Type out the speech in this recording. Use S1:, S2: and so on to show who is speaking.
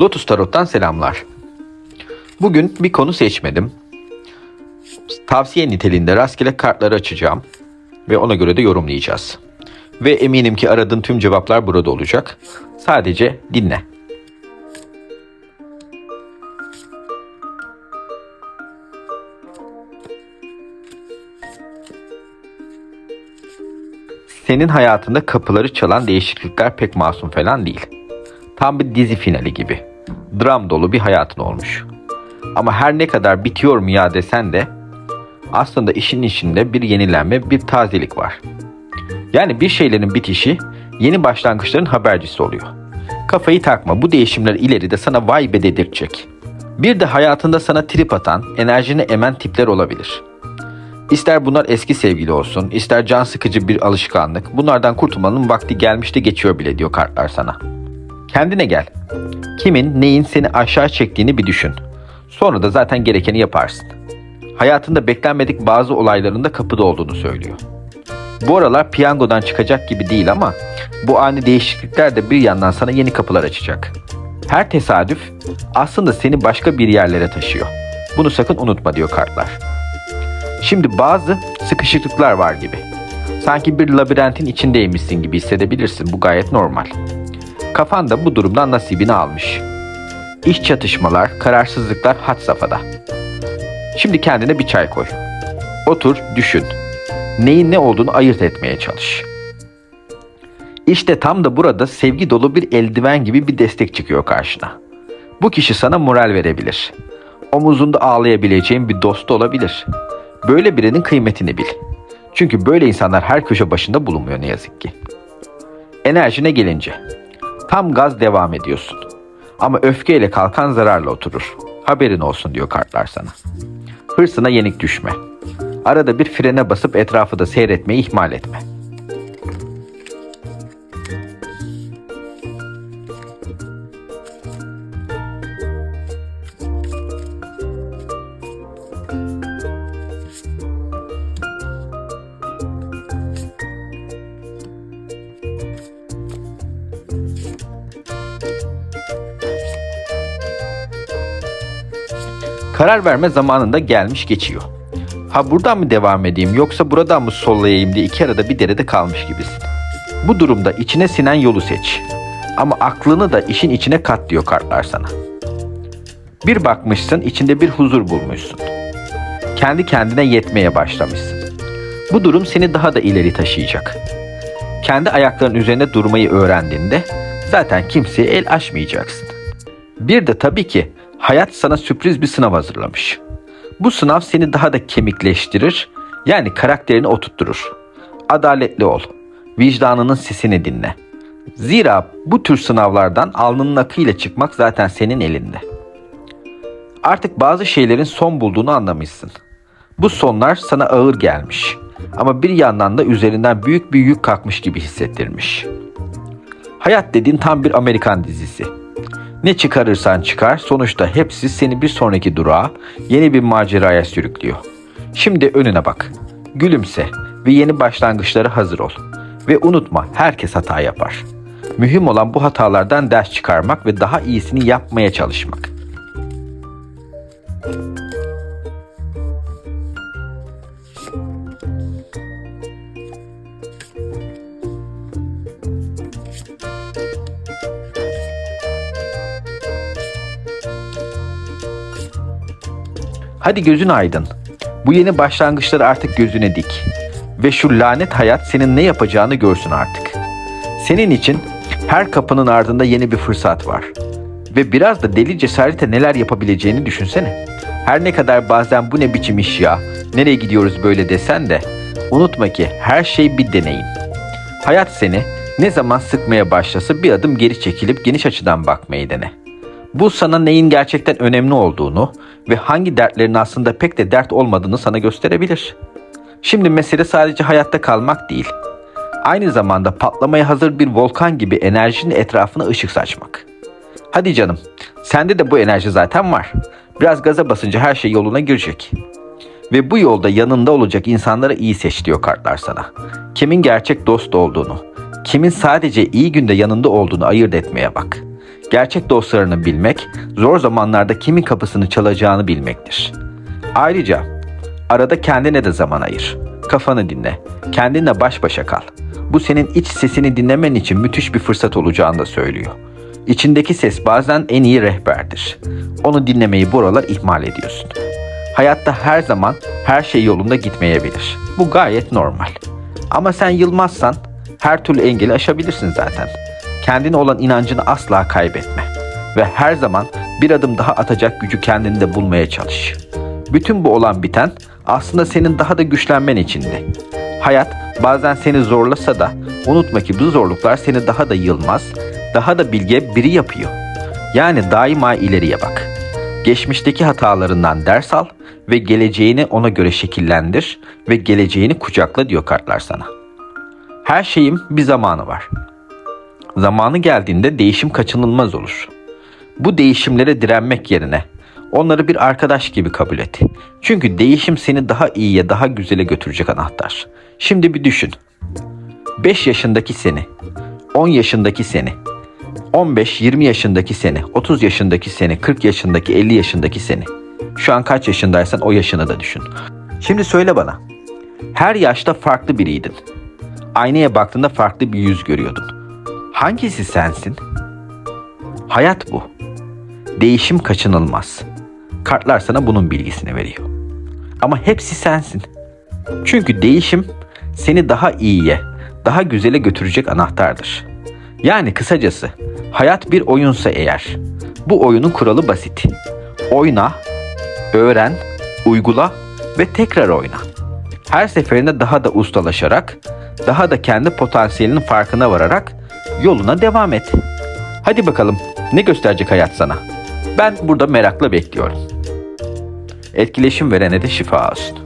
S1: Lotus Tarot'tan selamlar. Bugün bir konu seçmedim. Tavsiye niteliğinde rastgele kartları açacağım ve ona göre de yorumlayacağız. Ve eminim ki aradığın tüm cevaplar burada olacak. Sadece dinle. Senin hayatında kapıları çalan değişiklikler pek masum falan değil. Tam bir dizi finali gibi. Dram dolu bir hayatın olmuş. Ama her ne kadar bitiyor mu ya desen de aslında işin içinde bir yenilenme, bir tazelik var. Yani bir şeylerin bitişi yeni başlangıçların habercisi oluyor. Kafayı takma bu değişimler ileride sana vay be dedirtecek. Bir de hayatında sana trip atan, enerjini emen tipler olabilir. İster bunlar eski sevgili olsun, ister can sıkıcı bir alışkanlık. Bunlardan kurtulmanın vakti gelmişti geçiyor bile diyor kartlar sana. Kendine gel. Kimin, neyin seni aşağı çektiğini bir düşün. Sonra da zaten gerekeni yaparsın. Hayatında beklenmedik bazı olayların da kapıda olduğunu söylüyor. Bu aralar piyangodan çıkacak gibi değil ama bu ani değişiklikler de bir yandan sana yeni kapılar açacak. Her tesadüf aslında seni başka bir yerlere taşıyor. Bunu sakın unutma diyor kartlar. Şimdi bazı sıkışıklıklar var gibi. Sanki bir labirentin içindeymişsin gibi hissedebilirsin. Bu gayet normal. Kafan da bu durumdan nasibini almış. İş çatışmalar, kararsızlıklar had safhada. Şimdi kendine bir çay koy. Otur, düşün. Neyin ne olduğunu ayırt etmeye çalış. İşte tam da burada sevgi dolu bir eldiven gibi bir destek çıkıyor karşına. Bu kişi sana moral verebilir. Omuzunda ağlayabileceğin bir dost olabilir. Böyle birinin kıymetini bil. Çünkü böyle insanlar her köşe başında bulunmuyor ne yazık ki. Enerjine gelince. Tam gaz devam ediyorsun. Ama öfkeyle kalkan zararla oturur. Haberin olsun diyor kartlar sana. Hırsına yenik düşme. Arada bir frene basıp etrafı da seyretmeyi ihmal etme. Karar verme zamanında gelmiş geçiyor. Ha buradan mı devam edeyim yoksa buradan mı sollayayım diye iki arada bir derede kalmış gibisin. Bu durumda içine sinen yolu seç. Ama aklını da işin içine kat diyor kartlar sana. Bir bakmışsın içinde bir huzur bulmuşsun. Kendi kendine yetmeye başlamışsın. Bu durum seni daha da ileri taşıyacak. Kendi ayakların üzerinde durmayı öğrendiğinde zaten kimseye el açmayacaksın. Bir de tabii ki hayat sana sürpriz bir sınav hazırlamış. Bu sınav seni daha da kemikleştirir, yani karakterini oturtturur. Adaletli ol, vicdanının sesini dinle. Zira bu tür sınavlardan alnının akıyla çıkmak zaten senin elinde. Artık bazı şeylerin son bulduğunu anlamışsın. Bu sonlar sana ağır gelmiş. Ama bir yandan da üzerinden büyük bir yük kalkmış gibi hissettirmiş. Hayat dediğin tam bir Amerikan dizisi. Ne çıkarırsan çıkar sonuçta hepsi seni bir sonraki durağa, yeni bir maceraya sürüklüyor. Şimdi önüne bak. Gülümse ve yeni başlangıçlara hazır ol. Ve unutma herkes hata yapar. Mühim olan bu hatalardan ders çıkarmak ve daha iyisini yapmaya çalışmak. Hadi gözün aydın. Bu yeni başlangıçları artık gözüne dik. Ve şu lanet hayat senin ne yapacağını görsün artık. Senin için her kapının ardında yeni bir fırsat var. Ve biraz da deli cesarete neler yapabileceğini düşünsene. Her ne kadar bazen bu ne biçim iş ya, nereye gidiyoruz böyle desen de unutma ki her şey bir deneyim. Hayat seni ne zaman sıkmaya başlasa bir adım geri çekilip geniş açıdan bakmayı dene. Bu sana neyin gerçekten önemli olduğunu ve hangi dertlerin aslında pek de dert olmadığını sana gösterebilir. Şimdi mesele sadece hayatta kalmak değil. Aynı zamanda patlamaya hazır bir volkan gibi enerjinin etrafına ışık saçmak. Hadi canım, sende de bu enerji zaten var. Biraz gaza basınca her şey yoluna girecek. Ve bu yolda yanında olacak insanlara iyi seç diyor kartlar sana. Kimin gerçek dost olduğunu, kimin sadece iyi günde yanında olduğunu ayırt etmeye bak. Gerçek dostlarını bilmek, zor zamanlarda kimin kapısını çalacağını bilmektir. Ayrıca arada kendine de zaman ayır. Kafanı dinle. Kendinle baş başa kal. Bu senin iç sesini dinlemen için müthiş bir fırsat olacağını da söylüyor. İçindeki ses bazen en iyi rehberdir. Onu dinlemeyi buralar ihmal ediyorsun. Hayatta her zaman her şey yolunda gitmeyebilir. Bu gayet normal. Ama sen yılmazsan her türlü engeli aşabilirsin zaten. Kendine olan inancını asla kaybetme. Ve her zaman bir adım daha atacak gücü kendinde bulmaya çalış. Bütün bu olan biten aslında senin daha da güçlenmen içindi. Hayat bazen seni zorlasa da unutma ki bu zorluklar seni daha da yılmaz, daha da bilge biri yapıyor. Yani daima ileriye bak. Geçmişteki hatalarından ders al ve geleceğini ona göre şekillendir ve geleceğini kucakla diyor kartlar sana. Her şeyin bir zamanı var. Zamanı geldiğinde değişim kaçınılmaz olur. Bu değişimlere direnmek yerine onları bir arkadaş gibi kabul et. Çünkü değişim seni daha iyiye, daha güzele götürecek anahtar. Şimdi bir düşün. 5 yaşındaki seni, 10 yaşındaki seni, 15-20 yaşındaki seni, 30 yaşındaki seni, 40 yaşındaki, 50 yaşındaki seni. Şu an kaç yaşındaysan o yaşını da düşün. Şimdi söyle bana. Her yaşta farklı biriydin. Aynaya baktığında farklı bir yüz görüyordun. Hangisi sensin? Hayat bu. Değişim kaçınılmaz. Kartlar sana bunun bilgisini veriyor. Ama hepsi sensin. Çünkü değişim seni daha iyiye, daha güzele götürecek anahtardır. Yani kısacası hayat bir oyunsa eğer bu oyunun kuralı basit. Oyna, öğren, uygula ve tekrar oyna. Her seferinde daha da ustalaşarak, daha da kendi potansiyelinin farkına vararak yoluna devam et. Hadi bakalım ne gösterecek hayat sana? Ben burada merakla bekliyorum. Etkileşim verene de şifa olsun.